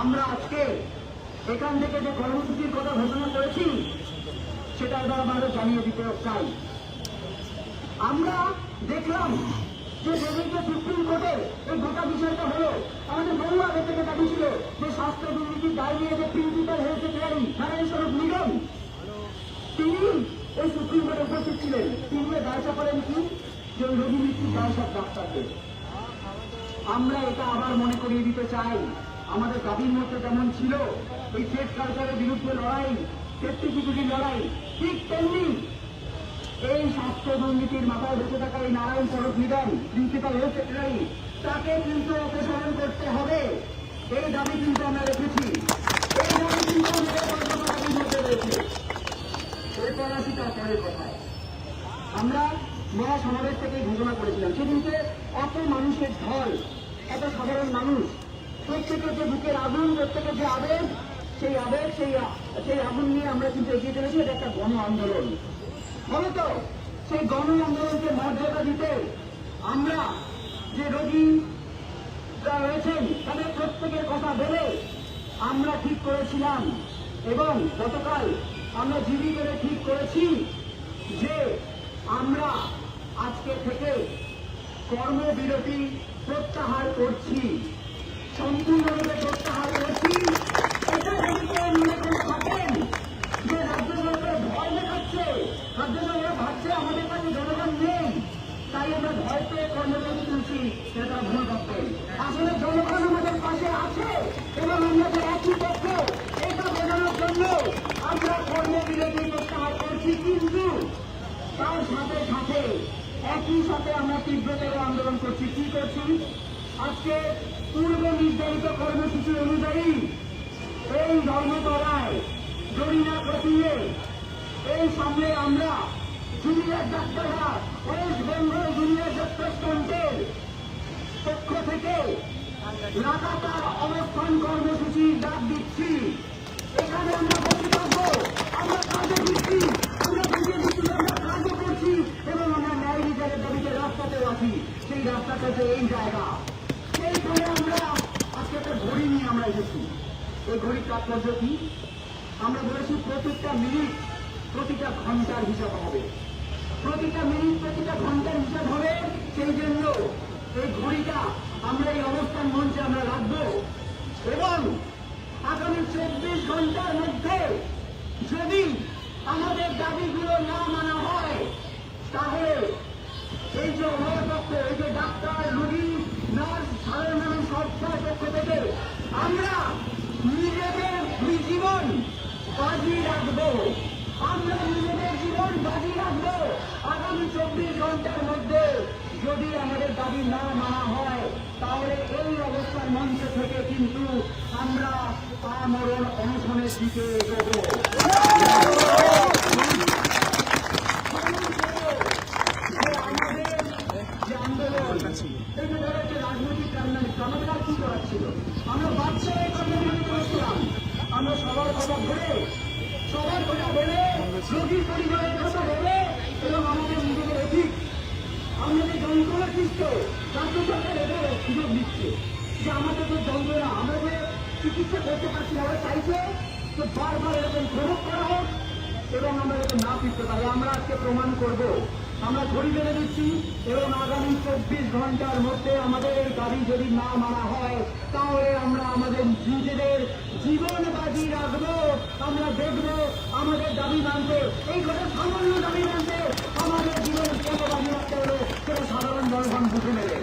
আমরা আজকে এখান থেকে যে কর্মসূচির কথা ঘোষণা করেছি, সেটা এবার আমাদের জানিয়ে দিতে চাই। আমরা দেখলাম যে যেদিনকে সুপ্রিম কোর্টের এই গোটা বিষয়টা হলো, আমাদের বহু আগে থেকে দাবি ছিল যে স্বাস্থ্য দুর্নীতির দায় নিয়ে যে প্রিন্সিপাল হেলথ সেক্রেটারি নারায়ণ স্বরূপ নিগম, তিনি ওই সুপ্রিম কোর্টে উপস্থিত ছিলেন। তিনি দায়সা করেন কি? যে রোগী মৃত্যুর দায় ডাক্তারদের। আমরা এটা আবার মনে করিয়ে দিতে চাই আমাদের দাবির মধ্যে যেমন ছিল? এই ফেক সরকারের বিরুদ্ধে লড়াই সেফটি লড়াই, ঠিক তেমনি এই স্বাস্থ্য দুর্নীতির মাথায় বেঁচে থাকা এই নারায়ণ স্বরূপ নিগম, প্রিন্সিপাল হেলথ সেক্রেটারি তাকে কিন্তু অপসারণ করতে হবে। এই দাবি কিন্তু আমরা রেখেছি। এই দাবি কিন্তু দাবির মধ্যে রয়েছে এরপর আসি তারপরের কথায়। আমরা মহা সমাবেশ থেকে ঘোষণা করেছিলাম। সেদিনকে এত মানুষের ঢল, এত সাধারণ মানুষ প্রত্যেকের যে বুকের আগুন, প্রত্যেকের যে আবেগ, সেই আবেগ, সেই সেই আগুন নিয়ে আমরা কিন্তু এগিয়ে চলেছি। এটা একটা গণ আন্দোলন। ফলত সেই গণ আন্দোলনকে মর্যাদা দিতে আমরা যে রোগী রয়েছেন, তাদের প্রত্যেকের কথা বলে আমরা ঠিক করেছিলাম এবং গতকাল আমরা জিবি করে ঠিক করেছি যে আমরা আজকে থেকে কর্মবিরতি প্রত্যাহার করছি। সম্পূর্ণরূপে প্রত্যাহার করছি এটা যদি কেউ মনে যে রাজ্য সরকার ভয় দেখাচ্ছে রাজ্য ভাবছে আমাদের কাছে জনগণ নেই তাই আমরা ভয় পেয়ে ভাববেন আসলে জনগণ আমাদের পাশে আছে এবং আমরা একই পক্ষ এটা বোঝানোর জন্য আমরা কর্মবিরতি প্রত্যাহার করছি কিন্তু তার সাথে সাথে একই সাথে আমরা তীব্রতর আন্দোলন করছি। কি করছি? আজকে পূর্ব নির্ধারিত কর্মসূচি অনুযায়ী এই ধর্মতলায় জরিনা কটিয়ে এই সামনে আমরা জুনিয়র ডাক্তাররা ওয়েস্ট বেঙ্গল জুনিয়র ডাক্তার ফ্রন্টের পক্ষ থেকে লাগাতার অবস্থান কর্মসূচি ডাক দিচ্ছি এখানে আমরা বসে থাকব আমরা কাজে দিচ্ছি আমরা বুঝে দিচ্ছি আমরা কাজও করছি এবং আমরা ন্যায় বিচারের দাবিতে রাস্তাতেও আছি সেই রাস্তাটা হচ্ছে এই জায়গা সেইখানে আমরা আজকে একটা ঘড়ি নিয়ে আমরা এসেছি এই ঘড়ির তাৎপর্য কি আমরা বলেছি প্রত্যেকটা মিনিট প্রতিটা ঘণ্টার হিসাব হবে। প্রতিটা মিনিট প্রতিটা ঘণ্টার হিসাব হবে সেই জন্য এই ঘড়িটা আমরা এই অবস্থান মঞ্চে আমরা রাখব এবং আগামী চব্বিশ ঘণ্টার মধ্যে যদি আমাদের দাবিগুলো না মানা হয় তাহলে এই যে অভিভাবক এই যে ডাক্তার রুগী নার্স সাধারণ মানুষ সরকার পক্ষ থেকে আমরা নিজেদের জীবন বাজি রাখব। আমরা নিজেদের জীবন বাজি রাখব। আগামী চব্বিশ ঘণ্টার মধ্যে যদি আমাদের দাবি না মানা হয়, তাহলে এই অবস্থার মঞ্চ থেকে কিন্তু আমরা আমরণ অনশনের দিকে এগোবো। ধরো আমরা বাচ্চারা কর্মবিরতি করেছিলাম আমরা সবার কথা বলে রোগীর পরিবারের কথা বলে এবং আমাদের নিজেদের অধিক। আমরা যে যন্ত্রণা সৃষ্ট। রাজ্য সরকার এদের সুযোগ দিচ্ছে। যে আমাদের যে যন্ত্রণা, আমরা চিকিৎসা করতে পারছি না চাইছে যে বারবার এরকম প্রয়োগ করা হোক এবং আমরা যাতে না ফিরতে পারি। আমরা আজকে প্রমাণ করব। আমরা ঘড়ি বেঁধে দিচ্ছি এবং আগামী চব্বিশ ঘণ্টার মধ্যে আমাদের এই দাবি যদি না মানা হয়, তাহলে আমরা আমাদের নিজেদের জীবন বাজি রাখব। আমরা জীবনের বাজি রাখতে সেটা সাধারণ জনগণ বুঝে নেবে।